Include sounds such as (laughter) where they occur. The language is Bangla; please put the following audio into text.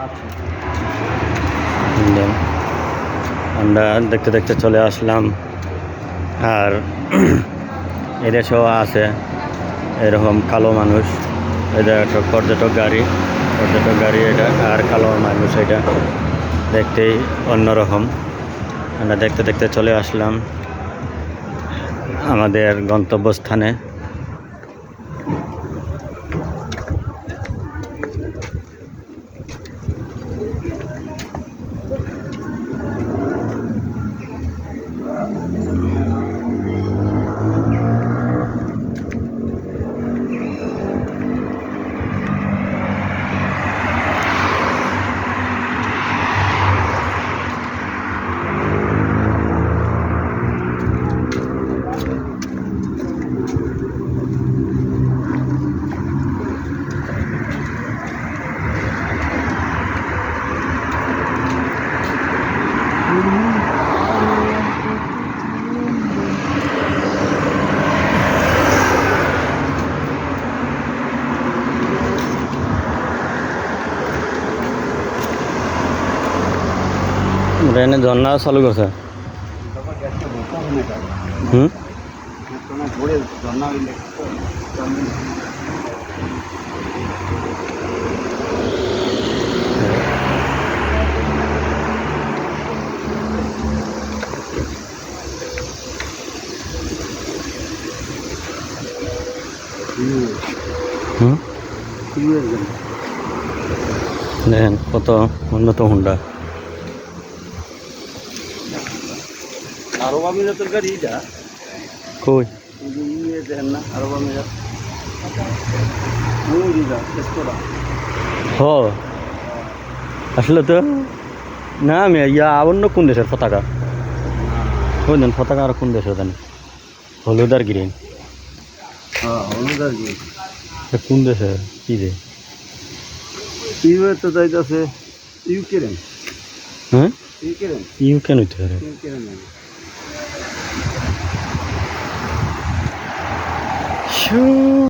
আচ্ছা। আমরা দেখতে দেখতে চলে আসলাম। আর (clears throat) এদেশেও আছে। এরকম কালো মানুষ। এটা একটা পর্যটক গাড়ি। পর্যটক গাড়ি এটা। আর কালো মানুষ এটা। দেখতেই অন্যরকম। আমরা দেখতে দেখতে চলে আসলাম আমাদের গন্তব্যস্থানে। এনে ঝর্ণা চালু করছে। হুম। দেখেন কত উন্নত হুন্ডা। আরব আমিরাতের গাড়ি এটা। কই? এই যে ইয়ে দেখেন না আরব আমিরাত। হ। আসলে তো না আমি ইয়া অন্য কোন দেশের পতাকা? দেন পতাকা আর কোন দেশের জানি? হলুদ আর গ্রিন হলুদ আর কি কোন দেশের কি রে ইউএ তো যাইতেছে ইউক্রেন। হ্যাঁ? ইউক্রেন। ইউ কেন হইতে পারে। Ukraine Shoo.